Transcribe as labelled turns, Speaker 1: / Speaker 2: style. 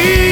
Speaker 1: You.